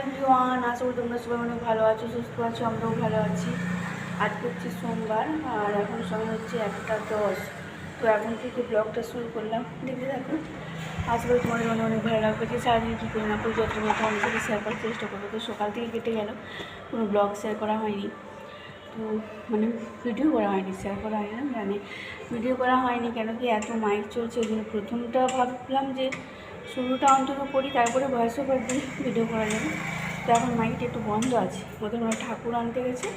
Everyone আশা করি তোমরা সবাই অনেক ভালো আছো, সুস্থ আছো, আমরাও ভালো আছি। আজকে হচ্ছে সোমবার, আর এখন সময় হচ্ছে একটা দশ। তো এখন থেকে ব্লগটা শুরু করলাম। দেখে দেখো আশা করি তোমাদের মনে অনেক ভালো লাগবে যে সারাদিন কী করি না করি যত তোমাদের সাথে শেয়ার করার চেষ্টা করব। তো সকাল থেকে কেটে গেল, কোনো ব্লগ শেয়ার করা হয়নি। তো মানে ভিডিও করা হয়নি শেয়ার করা হয়নি না। জানি ভিডিও করা হয়নি কেন কি এত মাইক চলছে? ওই জন্য প্রথমটা ভাবলাম যে শুরুটা অন্তত করি, তারপরে ভয়েস ওভার দিয়ে ভিডিও করা যাবে। তো এখন মাইকটা একটু বন্ধ আছে ওদের ওরা ঠাকুর আনতে গেছে,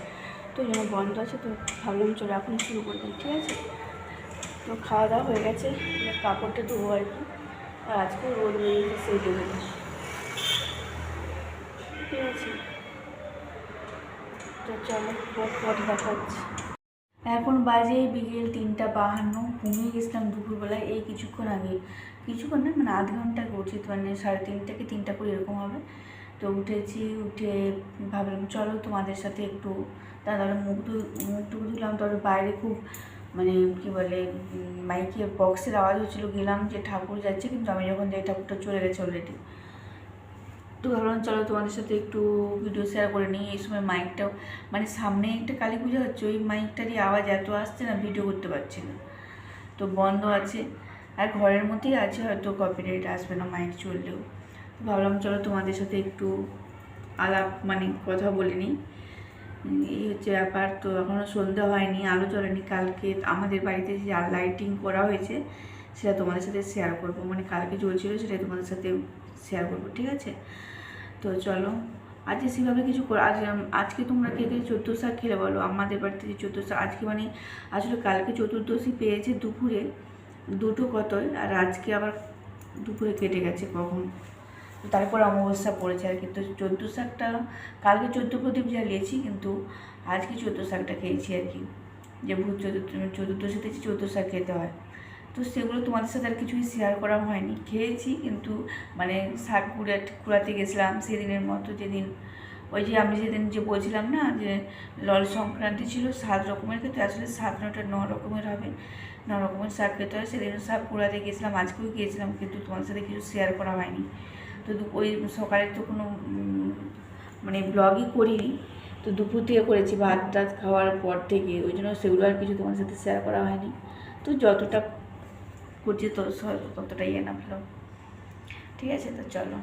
তো জন্য বন্ধ আছে, তো ভাবলাম চলে এখন শুরু করে দিই, ঠিক আছে? তো খাওয়া দাওয়া হয়ে গেছে কাপড়টা ধোবো আর কি। আর আজকে রোদ বেরিয়েছে সেই ঠিক আছে? তো চলো পর দেখা হচ্ছে এখন বাজে বিকেল তিনটা বাহান্ন, ঘুমিয়ে গেছিলাম দুপুরবেলায় এই কিছুক্ষণ আগে। কিছুক্ষণ না মানে আধ ঘণ্টা উচিত মানে সাড়ে তিনটা কি তিনটা করে এরকম হবে। তো উঠেছি, উঠে ভাবলাম, চলো তোমাদের সাথে একটু তাহলে মুখ ধু, মুখ টুক ধুলাম তারপরে বাইরে খুব মানে কী বলে মাইকে বক্সের আওয়াজ হচ্ছিল, গেলাম যে ঠাকুর যাচ্ছে, কিন্তু আমি যখন যাই ঠাকুরটা চলে গেছে অলরেডি তো ভাবলাম চলো, তোমাদের সাথে একটু ভিডিও শেয়ার করে নিই। এই সময় মাইকটাও মানে সামনে একটা কালী পুজো হচ্ছে, ওই মাইকটারই আওয়াজ এত আসছে না ভিডিও করতে পারছি না। তো বন্ধ আছে, আর ঘরের মধ্যেই আছে, হয়তো কপিরাইট আসবে না মাইক চললেও। তো ভাবলাম চলো তোমাদের সাথে একটু আলাপ মানে কথা বলে নিই। এই হচ্ছে ব্যাপার, তো এখনও সন্ধ্যা হয়নি, আলো জ্বলেনি কালকে। আমাদের বাড়িতে যে লাইটিং করা হয়েছে সেটা তোমাদের সাথে শেয়ার করব। মানে কালকে চলছিল সেটা তোমাদের সাথে শেয়ার করব, ঠিক আছে? তো চলো আজকে সেভাবে কিছু আজ আজকে তোমরা কে কে চোদ্দ শাক খেলে বলো? আমাদের বাড়িতে যে শাক, আজকে মানে আসলে কালকে চতুর্দশী পেয়েছে দুপুরে দুটো কতই আর আজকে আবার দুপুরে কেটে গেছে কখন? তারপর অমাবস্যা পড়েছে আর কি। তো চোদ্দ শাকটা, কালকে চোদ্দ প্রদীপ জ্বালিয়েছি, কিন্তু আজকে চোদ্দ শাকটা খেয়েছি আর কি। যে ভূত চতুর্থ চতুর্দশীতে চোদ্দ শাক খেতে হয়। তো সেগুলো তোমাদের সাথে আর কিছুই শেয়ার করা হয়নি। খেয়েছি কিন্তু মানে শাক কুড়া, কুড়াতে গেছিলাম সেদিনের মতো যেদিন। ওই যে আমি যেদিন যে বলছিলাম না যে লল সংক্রান্তি ছিল, সাত রকমের খেতে আসলে সাত নটা ন রকমের হবে, ন রকমের শাক খেতে হয়। সেদিন শাক কুড়াতে গেছিলাম, আজকেও গিয়েছিলাম কিন্তু তোমাদের সাথে কিছু শেয়ার করা হয়নি। তো ওই সকালে তো কোনো মানে ব্লগই করিনি। তো দুপুর থেকে করেছি ভাত টাত খাওয়ার পর থেকে। ওই জন্য সেগুলো আর কিছু তোমার সাথে শেয়ার করা হয়নি। তো যতটা করছি তো ততটাই এনা ব্লগ ঠিক আছে, তো চলো।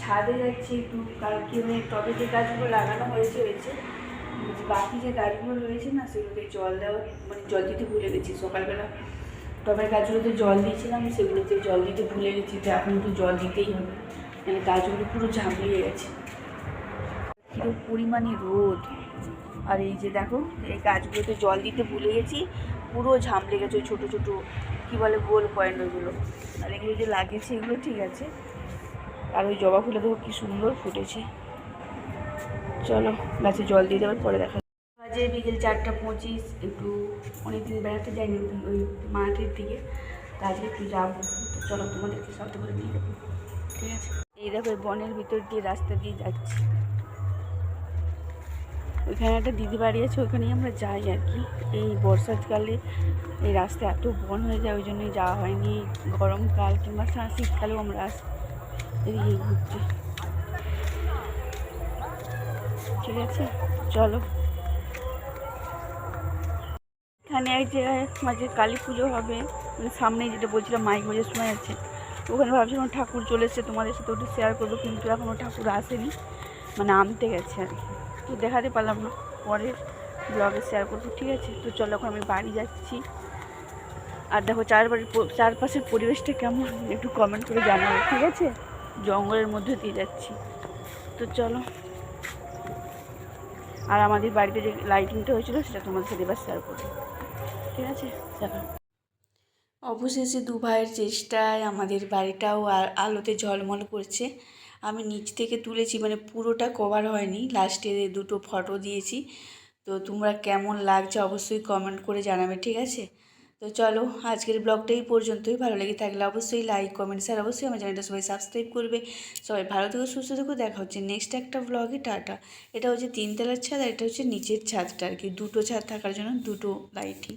ছাদে যাচ্ছি একটু, কালকে মানে টবে যে গাছগুলো লাগানো হয়েছে হয়েছে বাকি যে গাছগুলো রয়েছে না, সেগুলোতে জল দেওয়া মানে জল দিতে ভুলে গেছি সকালবেলা। টবের গাছগুলোতে জল দিয়েছিলাম, সেগুলোতে জল দিতে ভুলে গেছি যে এখন একটু জল দিতেই হবে। মানে গাছগুলো পুরো ঝাঁপিয়ে গেছে। পুরো পরিমাণে রোদ। আর এই যে দেখো, এই গাছগুলোতে জল দিতে ভুলে গেছি, পুরো ঝামলে গেছে ওই ছোটো ছোটো কী বলে, গোল পয়েন্ট ওগুলো। আর এগুলো যে লাগিয়েছে, এগুলো ঠিক আছে। আর ওই জবা ফুলে দেখো কি সুন্দর ফুটেছে। চলো, গাছে জল দিয়ে দেওয়ার পরে দেখা বাজে বিকেল চারটা পঁচিশ, একটু অনেকদিন বেড়াতে যাইনি ওই মাঠের দিকে। তা আজকে একটু যাব। চলো তোমাদেরকে সাথে করে নিয়ে যাব। ঠিক আছে? এই দেখো বনের ভিতর দিয়ে রাস্তা দিয়ে যাচ্ছি। ওইখানে একটা দিদি বাড়ি আছে, ওইখানেই আমরা যাই আর কি। এই বর্ষাকালে এই রাস্তা এত বন হয়ে যায় ওই জন্যই যাওয়া হয়নি। গরমকাল কিংবা শীতকালেও আমরা এদিকে ঘুরতে। ঠিক আছে, চলো। এখানে এক জায়গায় মাঝে কালী পুজো হবে মানে সামনে যেটা বলছিলাম, মাইক বাজার সময় আছে ওখানে ভাবছিলাম ঠাকুর চলে এসেছে, তোমাদের সাথে ওটা শেয়ার করব, কিন্তু এখনও ঠাকুর আসেনি। মানে আনতে গেছে আর কি। তো দেখাতে পারলাম না। পরের ব্লগে শেয়ার করব, ঠিক আছে? তো চলো এখন আমি বাড়ি যাচ্ছি। আর দেখো চারবাড়ির প- চারপাশের পরিবেশটা কেমন? একটু কমেন্ট করে জানাব ঠিক আছে? জঙ্গলের মধ্যে দিয়ে যাচ্ছি। তো চলো। আর আমাদের বাড়িতে যে লাইটিংটা হয়েছিল, সেটা তোমাদের সাথে এবার শেয়ার করব। ঠিক আছে? চলো। অবশেষে দু ভাইয়ের চেষ্টায় আমাদের বাড়িটাও আলোতে ঝলমল করছে। আমি নিচ থেকে তুলেছি মানে পুরোটা কভার হয়নি। লাস্টে দুটো ফটো দিয়েছি। তো তোমরা কেমন লাগছে অবশ্যই কমেন্ট করে জানাবে, ঠিক আছে? তো চলো, আজকের ব্লগটা এই পর্যন্তই। ভালো লেগে থাকলে অবশ্যই লাইক কমেন্ট স্যার অবশ্যই আমার চ্যানেলটা সবাই সাবস্ক্রাইব করবে। সবাই ভালো থেকো, সুস্থ থেকো। দেখা হচ্ছে নেক্সট একটা ব্লগে টাটা। এটা হচ্ছে তিনতলার ছাদ আর এটা হচ্ছে নিচের ছাদটা আর কি। দুটো ছাদ থাকার জন্য দুটো লাইটই